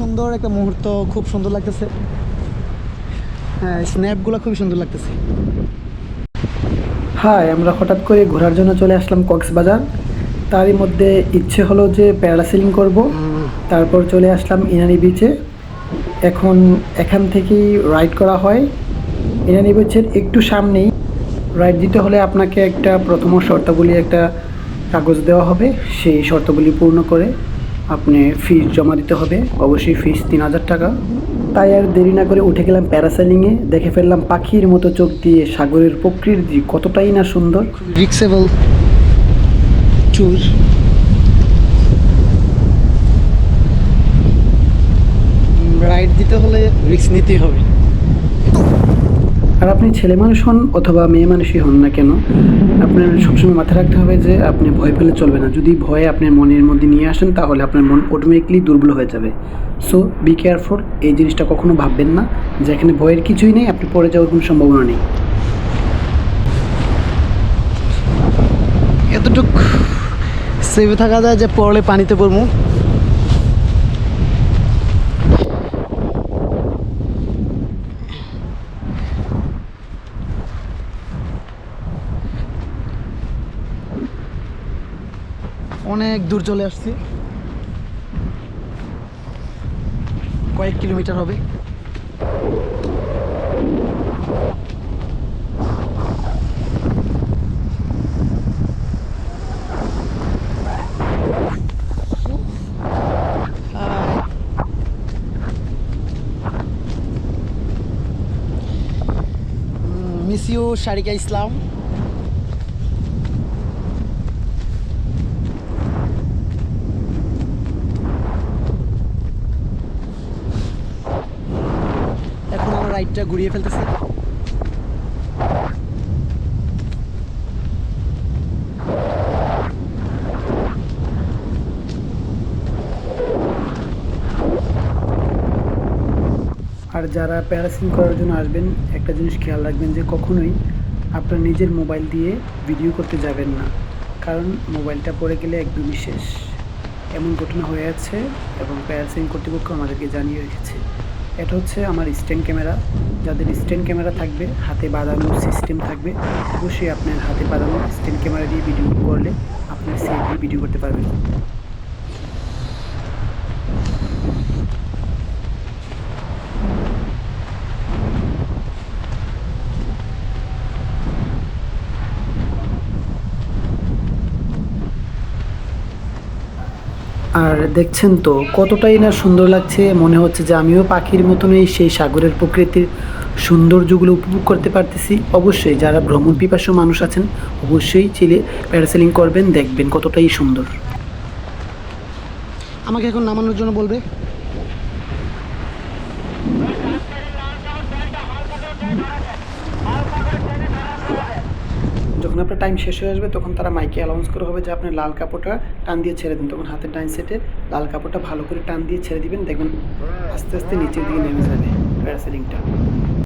সুন্দর একটা মুহূর্ত, খুব সুন্দর লাগতেছে। হ্যাঁ স্ন্যাপগুলো খুবই সুন্দর লাগতেছে। হ্যাঁ আমরা হঠাৎ করে ঘোরার জন্য চলে আসলাম কক্সবাজার। তারই মধ্যে ইচ্ছে হলো যে প্যারাসেলিং করব। তারপর চলে আসলাম ইনানি বিচে এখন এখান থেকেই রাইড করা হয়। ইনানি বিচের একটু সামনেই। রাইড দিতে হলে আপনাকে একটা প্রথম শর্তাবলী একটা কাগজ দেওয়া হবে। সেই শর্তাবলী পূর্ণ করে আপনি ফিস জমা দিতে হবে। অবশ্যই ফিস তিন হাজার টাকা। তাই আর দেরি না করে উঠে গেলাম প্যারাসেলিংয়ে দেখে ফেললাম পাখির মতো চোখ দিয়ে সাগরের প্রকৃতি কতটাই না সুন্দর। রিক্সেবল চুর রাইড দিতে হলে রিক্স নিতেই হবে। আর আপনি ছেলে মানুষ হন অথবা মেয়ে মানুষই হন না কেন, আপনার সবসময় মাথায় রাখতে হবে যে আপনি ভয় পেলে চলবে না। যদি ভয় আপনার মনের মধ্যে নিয়ে আসেন, তাহলে আপনার মন অটোমেটিকলি দুর্বল হয়ে যাবে। সো বি কেয়ারফুল এই জিনিসটা কখনো ভাববেন না, যে এখানে ভয়ের কিছুই নেই, আপনি পড়ে যাওয়ার কোনো সম্ভাবনা নেই। এতটুক সেভে থাকা যায় যে পড়লে পানিতে পড়ব অনেক দূর চলে আসছি। কয়েক কিলোমিটার হবে। মিস ইউ শারিকা ইসলাম। রাইডটা ঘুরিয়ে ফেলতেছে। আর যারা প্যারাসিং করার জন্য আসবেন, একটা জিনিস খেয়াল রাখবেন যে কখনোই আপনার নিজের মোবাইল দিয়ে ভিডিও করতে যাবেন না। কারণ মোবাইলটা পড়ে গেলে একদমই শেষ। এমন ঘটনা হয়ে আছে এবং প্যারাসিং কর্তৃপক্ষ আমাদেরকে জানিয়ে রেখেছে। এটা হচ্ছে আমার স্ট্যান্ড ক্যামেরা। যাদের স্ট্যান্ড ক্যামেরা থাকবে, হাতে বাঁধানোর সিস্টেম থাকবে, অবশ্যই আপনার হাতে বাঁধানো স্ট্যান্ড ক্যামেরা দিয়ে ভিডিও করলে আপনি সেফলি ভিডিও করতে পারবেন। আর দেখছেন তো, কতটাই না সুন্দর লাগছে। মনে হচ্ছে যে আমিও পাখির মতনই সেই সাগরের প্রকৃতির সৌন্দর্যগুলো উপভোগ করতে পারতেছি। অবশ্যই যারা ভ্রমণ পিপাসু মানুষ আছেন, অবশ্যই চিলে প্যারাসেলিং করবেন, দেখবেন কতটাই সুন্দর। আমাকে এখন নামানোর জন্য বলবে? যখন আপনার টাইম শেষ হয়ে আসবে, তখন তারা মাইকে অ্যালাউন্স করে হবে যে আপনি লাল কাপড়টা টান দিয়ে ছেড়ে দিন। তখন হাতের ডাইন সেটে লাল কাপড়টা ভালো করে টান দিয়ে ছেড়ে দিবেন, দেখবেন আস্তে আস্তে নিচের দিকে নেমে যাবে প্যারাসেলিংটা